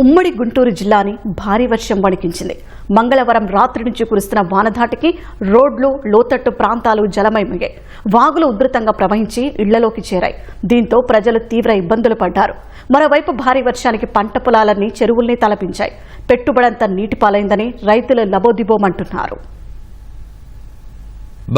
ఉమ్మడి గుంటూరు జిల్లాని భారీ వర్షం వణికించింది. మంగళవారం రాత్రి నుంచి కురుస్తున్న వానధాటికి రోడ్లు లోతట్టు ప్రాంతాలు జలమయమయ్యాయి. వాగులు ఉధృతంగా ప్రవహించి ఇళ్ళలోకి చేరాయి. దీంతో ప్రజలు తీవ్ర ఇబ్బందులు పడ్డారు. మరోవైపు భారీ వర్షానికి పంట పొలాలన్నీ చెరువుల్ని తలపించాయి. పెట్టుబడంతా నీటిపాలైందని రైతులు లబోదిబోమంటున్నారు.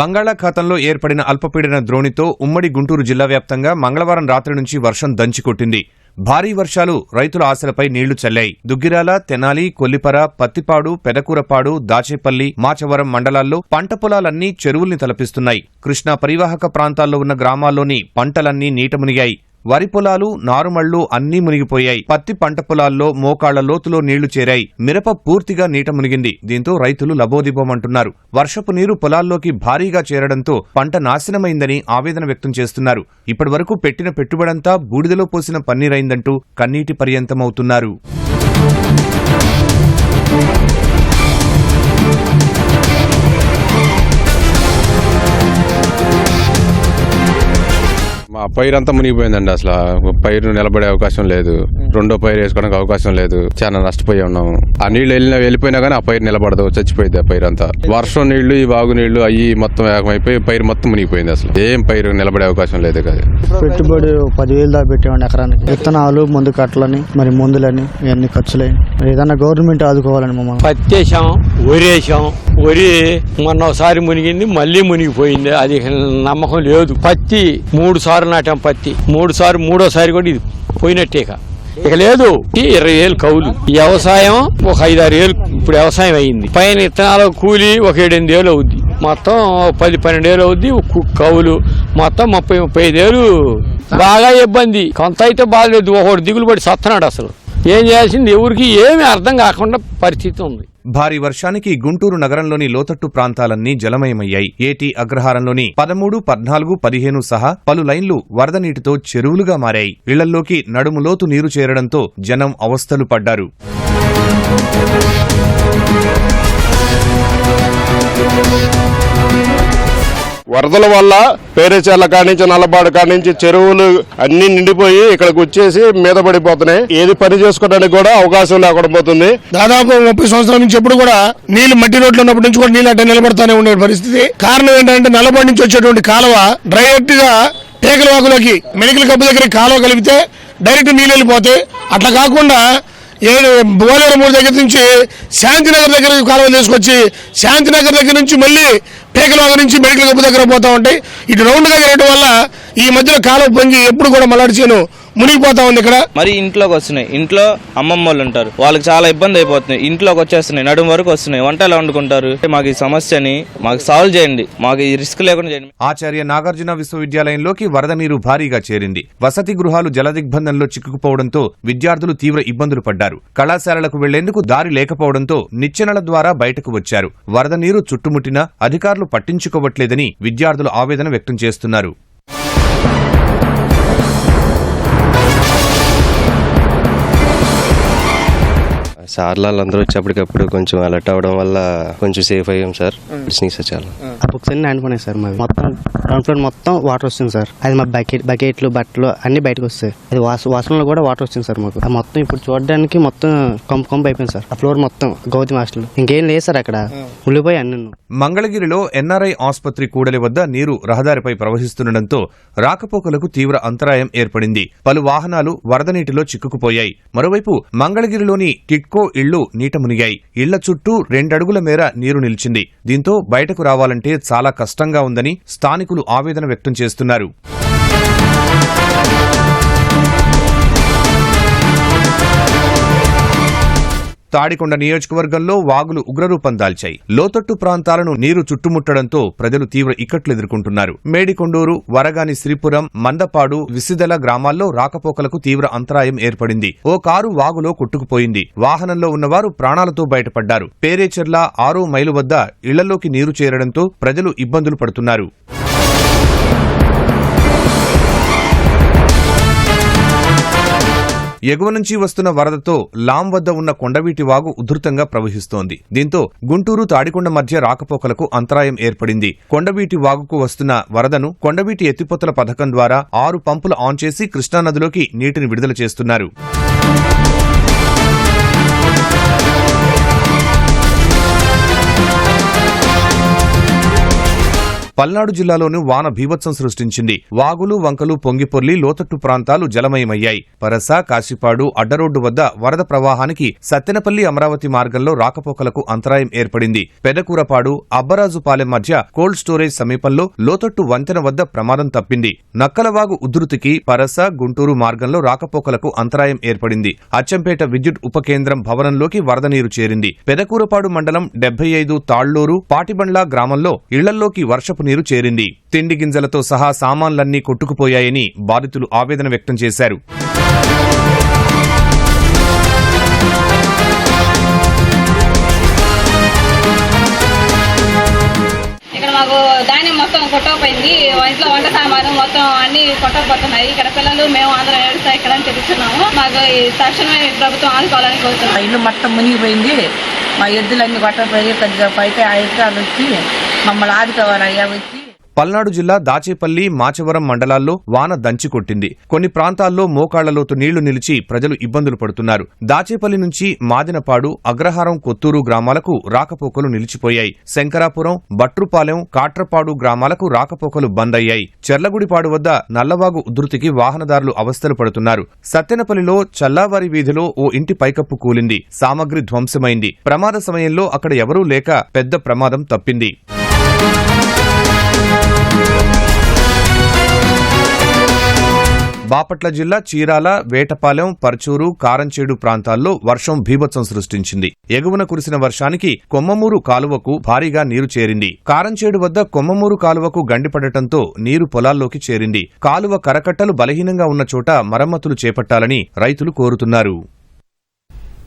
బంగాళాఖాతంలో ఏర్పడిన అల్పపీడన ద్రోణితో ఉమ్మడి గుంటూరు జిల్లా వ్యాప్తంగా మంగళవారం రాత్రి నుంచి వర్షం దంచికొట్టింది. భారీ వర్షాలు రైతుల ఆశలపై నీళ్ళు చల్లాయి. దుగ్గిరాల తెనాలి కొల్లిపర పత్తిపాడు పెదకూరపాడు దాచేపల్లి మాచవరం మండలాల్లో పంట పొలాలన్నీ చెరువుల్ని తలపిస్తున్నాయి. కృష్ణా పరివాహక ప్రాంతాల్లో ఉన్న గ్రామాల్లోని పంటలన్నీ నీట మునిగాయి. వరి పొలాలు నారుమళ్ళు అన్నీ మునిగిపోయాయి. పత్తి పంట పొలాల్లో మోకాళ్ళ లోతులో నీళ్ళు చేరాయి. మిరప పూర్తిగా నీట మునిగింది. దీంతో రైతులు లబోదిబోమంటున్నారు వర్షపు నీరు పొలాల్లోకి భారీగా చేరడంతో పంట నాశనమైందని ఆవేదన వ్యక్తం చేస్తున్నారు. ఇప్పటివరకు పెట్టిన పెట్టుబడంతా బూడిదలో పోసిన పన్నీరైందంటూ కన్నీటి పర్యంతమవుతున్నారు. మా పైరు అంతా మునిగిపోయిందండి అసలు. పైరు నిలబడే అవకాశం లేదు. రెండో పైరు వేసుకోవడానికి అవకాశం లేదు. చాలా నష్టపోయి ఉన్నాము. ఆ నీళ్ళు వెళ్ళినా వెళ్ళిపోయినా కానీ ఆ పైరు నిలబడదు. చచ్చిపోయింది ఆ పైరు అంతా. వర్షం నీళ్ళు ఈ వాగు నీళ్ళు అవి మొత్తం ఏకమైపోయి పైరు మొత్తం మునిగిపోయింది అసలు. ఏం పైరు నిలబడే అవకాశం లేదు కదా. పెట్టుబడి పదివేలు దాకా పెట్టామండి ఎకరానికి. విత్తనాలు మందు కట్టలని మరి మందులని ఇవన్నీ ఖర్చులని మరి ఏదన్నా గవర్నమెంట్ ఆదుకోవాలని మమ్మల్ని. పత్తి వేసాం వరి వేసాం వరి మొన్న ఒకసారి మునిగింది మళ్ళీ మునిగిపోయింది. అది నమ్మకం లేదు. పత్తి మూడు సార్లు నాటాం పత్తి. మూడు సార్లు మూడోసారి కూడా ఇది పోయినట్టేక ఇక. ఇక లేదు. ఈ ఇరవై ఏళ్ళు కౌలు. వ్యవసాయం ఒక ఐదారు ఏళ్ళు ఇప్పుడు వ్యవసాయం అయింది. పైన విత్తనాల కూలి ఒక ఏడెనిమిది ఏళ్ళు అవుద్ది. మొత్తం పది పన్నెండు వేలు అవుద్ది. కౌలు మొత్తం ముప్పై ముప్పై ఐదు బాగా ఇబ్బంది. కొంత అయితే బాగాలేదు. ఒకటి దిగులు పడి సత్తనాడు అసలు. ఏం చేయాల్సింది? ఎవరికి ఏమీ అర్థం కాకుండా పరిస్థితి ఉంది. భారీ వర్షానికి గుంటూరు నగరంలోని లోతట్టు ప్రాంతాలన్నీ జలమయమయ్యాయి. ఏటీ అగ్రహారంలోని పదమూడు పద్నాలుగు పదిహేను సహా పలు లైన్లు వరద నీటితో చెరువులుగా మారాయి. ఇళ్ళల్లోకి నడుములోతు నీరు చేరడంతో జనం అవస్థలు పడ్డారు. వరదల వల్ల పేరేచర్ల కానించి నుంచి నల్లబాడు కానించి నుంచి చెరువులు అన్ని నిండిపోయి ఇక్కడికి వచ్చేసి మీద పడిపోతున్నాయి. ఏది పని చేసుకోవడానికి కూడా అవకాశం లేకుండా పోతుంది. దాదాపు ముప్పై సంవత్సరాల నుంచి ఎప్పుడు కూడా నీళ్ళు మట్టి రోడ్లు ఉన్నప్పటి నుంచి కూడా నీళ్ళు అట్టే నిలబడతానే ఉండే పరిస్థితి. కారణం ఏంటంటే నల్లబడి నుంచి వచ్చేటువంటి కాలువ డైరెక్ట్గా టేకల వాకులోకి మెడికల్ కప్పు దగ్గర కాలువ కలిపితే డైరెక్ట్ నీళ్ళు వెళ్ళిపోతాయి. అట్లా కాకుండా ఏడు బోలేరు మూడు దగ్గర నుంచి శాంతినగర్ దగ్గర కాలువ తీసుకొచ్చి శాంతినగర్ దగ్గర నుంచి మళ్ళీ పేకలవాగ నుంచి మెడికల్ గొప్ప దగ్గర పోతా ఉంటాయి. ఇటు రౌండ్ దగ్గర వల్ల ఈ మధ్యలో కాలువ పొంగి ఎప్పుడు కూడా మలాడి మునిగిపోతా ఉంది ఇక్కడ. మరి ఇంట్లోకి వస్తున్నాయి. ఇంట్లో అమ్మమ్మ వాళ్ళు ఉంటారు. వాళ్ళకి చాలా ఇబ్బంది అయిపోతుంది ఇంట్లోకి వచ్చేస్తున్నాయి. నడుము వరకు వస్తున్నాయి. వంట ఎలా వండుకుంటారు? మాకు ఈ సమస్యని మాకు సాల్వ్ చేయండి. మాకు ఈ రిస్క్ లేకుండా చేయండి. ఆచార్య నాగార్జున విశ్వవిద్యాలయంలోకి వరద నీరు భారీగా చేరింది. వసతి గృహాలు జలదిగ్బంధంలో చిక్కుకుపోవడంతో విద్యార్థులు తీవ్ర ఇబ్బందులు పడ్డారు. కళాశాలలకు వెళ్ళేందుకు దారి లేకపోవడంతో నిచ్చెనల ద్వారా బయటకు వచ్చారు. వరద నీరు చుట్టుముట్టినా అధికారులు పట్టించుకోవట్లేదని విద్యార్థులు ఆవేదన వ్యక్తం చేస్తున్నారు. సార్లు వాళ్ళందరూ వచ్చేప్పటికప్పుడు కొంచెం అలర్ట్ అవ్వడం వల్ల కొంచెం సేఫ్ అయ్యాం సార్. స్నీస్ చాలా ఆ బుక్స్ అన్ని నానిపోయినాయి సార్ మావి. మొత్తం గ్రౌండ్ ఫ్లోర్ మొత్తం వాటర్ వస్తుంది సార్. అది మా బకెట్ బకెట్లు బట్టలు అన్ని బయటకు వస్తాయి. అది వాస వాసనలో కూడా వాటర్ వచ్చింది సార్ మాకు. అది మొత్తం ఇప్పుడు చూడడానికి మొత్తం కంపు కంపు అయిపోయింది సార్. ఆ ఫ్లోర్ మొత్తం గౌతమి హాస్టల్. ఇంకేం లేదు సార్ అక్కడ. ఉల్లిపోయి అన్ని మంగళగిరిలో ఎన్ఆర్ఐ ఆసుపత్రి కూడలి వద్ద నీరు రహదారిపై ప్రవహిస్తుండటంతో రాకపోకలకు తీవ్ర అంతరాయం ఏర్పడింది. పలు వాహనాలు వరద నీటిలో చిక్కుకుపోయాయి. మరోవైపు మంగళగిరిలోని టిట్కో ఇళ్ళు నీట మునిగాయి. ఇళ్ళ చుట్టూ రెండడుగుల మేర నీరు నిలిచింది. దీంతో బయటకు రావాలంటే చాలా కష్టంగా ఉందని స్థానికులు ఆవేదన వ్యక్తం చేస్తున్నారు. తాడికొండ నియోజకవర్గంలో వాగులు ఉగ్రరూపం దాల్చాయి. లోతట్టు ప్రాంతాలను నీరు చుట్టుముట్టడంతో ప్రజలు తీవ్ర ఇక్కట్లు ఎదుర్కొంటున్నారు. మేడికొండూరు వరగాని శ్రీపురం మందపాడు విసిదల గ్రామాల్లో రాకపోకలకు తీవ్ర అంతరాయం ఏర్పడింది. ఓ కారు వాగులో కొట్టుకుపోయింది. వాహనంలో ఉన్నవారు ప్రాణాలతో బయటపడ్డారు. పేరేచెర్ల ఆరో మైలు వద్ద ఇళ్ళలోకి నీరు చేరడంతో ప్రజలు ఇబ్బందులు పడుతున్నారు. ఎగువ నుంచి వస్తున్న వరదతో లాం వద్ద ఉన్న కొండవీటి వాగు ఉధృతంగా ప్రవహిస్తోంది. దీంతో గుంటూరు తాడికొండ మధ్య రాకపోకలకు అంతరాయం ఏర్పడింది. కొండవీటి వాగుకు వస్తున్న వరదను కొండవీటి ఎత్తిపోతల పథకం ద్వారా ఆరు పంపులు ఆన్ చేసి కృష్ణానదిలోకి నీటిని విడుదల చేస్తున్నారు. పల్నాడు జిల్లాలోని వాన భీభత్సం సృష్టించింది. వాగులు వంకలు పొంగిపొర్లి లోతట్టు ప్రాంతాలు జలమయమయ్యాయి. పరస కాశీపాడు అడ్డరోడ్డు వద్ద వరద ప్రవాహానికి సత్తెనపల్లి అమరావతి మార్గంలో రాకపోకలకు అంతరాయం ఏర్పడింది. పెదకూరపాడు అబ్బరాజుపాలెం మధ్య కోల్డ్ స్టోరేజ్ సమీపంలో లోతట్టు వంతెన వద్ద ప్రమాదం తప్పింది. నక్కలవాగు ఉధృతికి పరస గుంటూరు మార్గంలో రాకపోకలకు అంతరాయం ఏర్పడింది. అచ్చంపేట విద్యుత్ ఉప కేంద్రం భవనంలోకి వరద నీరు చేరింది. పెదకూరపాడు మండలం డెబ్బై ఐదు తాళ్ళూరు పాటిబండ్ల గ్రామంలో ఇళ్ళల్లోకి వర్షపు నీరు చేరింది. తిండి గింజలతో సహా సామాన్లన్నీ కొట్టుకుపోయాయని బాధితులు ఆవేదన వ్యక్తం చేశారు. ఇక్కడ మాకు ధాన్యం మొత్తం కొట్టకపోయింది. ఇంట్లో వంట సామాను మొత్తం అన్ని కొట్టకపోతున్నాయి. ఇక్కడ పిల్లలు మేము ఇక్కడ అని తెలుస్తున్నాము మాకు తక్షణమే ప్రభుత్వం ఆదుకోవాలని కోరుతున్నాం. ఇల్లు మొత్తం మునిగిపోయింది. మా ఎద్దులన్నీ కొట్టపోయి కొద్దిగా పైకి ఆ ఎకరాలు వచ్చి మమ్మల్ని ఆదుకోవాలి అయ్యా వచ్చి. పల్నాడు జిల్లా దాచేపల్లి మాచవరం మండలాల్లో వాన దంచి కొట్టింది. కొన్ని ప్రాంతాల్లో మోకాళ్ళలోతు నీళ్ళు నిలిచి ప్రజలు ఇబ్బందులు పడుతున్నారు. దాచేపల్లి నుంచి మాదినపాడు అగ్రహారం కొత్తూరు గ్రామాలకు రాకపోకలు నిలిచిపోయాయి. శంకరాపురం బట్రుపాలెం కాట్రపాడు గ్రామాలకు రాకపోకలు బంద్ అయ్యాయి చెర్లగుడిపాడు వద్ద నల్లవాగు ఉధృతికి వాహనదారులు అవస్థలు పడుతున్నారు. సత్తెనపల్లిలో చల్లావారి వీధిలో ఓ ఇంటి పైకప్పు కూలింది. సామగ్రి ధ్వంసమైంది. ప్రమాద సమయంలో అక్కడ ఎవరూ లేక పెద్ద ప్రమాదం తప్పింది. బాపట్ల జిల్లా చీరాల వేటపాలెం పర్చూరు కారంచేడు ప్రాంతాల్లో వర్షం భీభత్సం సృష్టించింది. ఎగువన కురిసిన వర్షానికి కొమ్మమూరు కాలువకు భారీగా నీరు చేరింది. కారంచేడు వద్ద కొమ్మమూరు కాలువకు గండిపడటంతో నీరు పొలాల్లోకి చేరింది. కాలువ కరకట్టలు బలహీనంగా ఉన్న చోట మరమ్మతులు చేపట్టాలని రైతులు కోరుతున్నారు.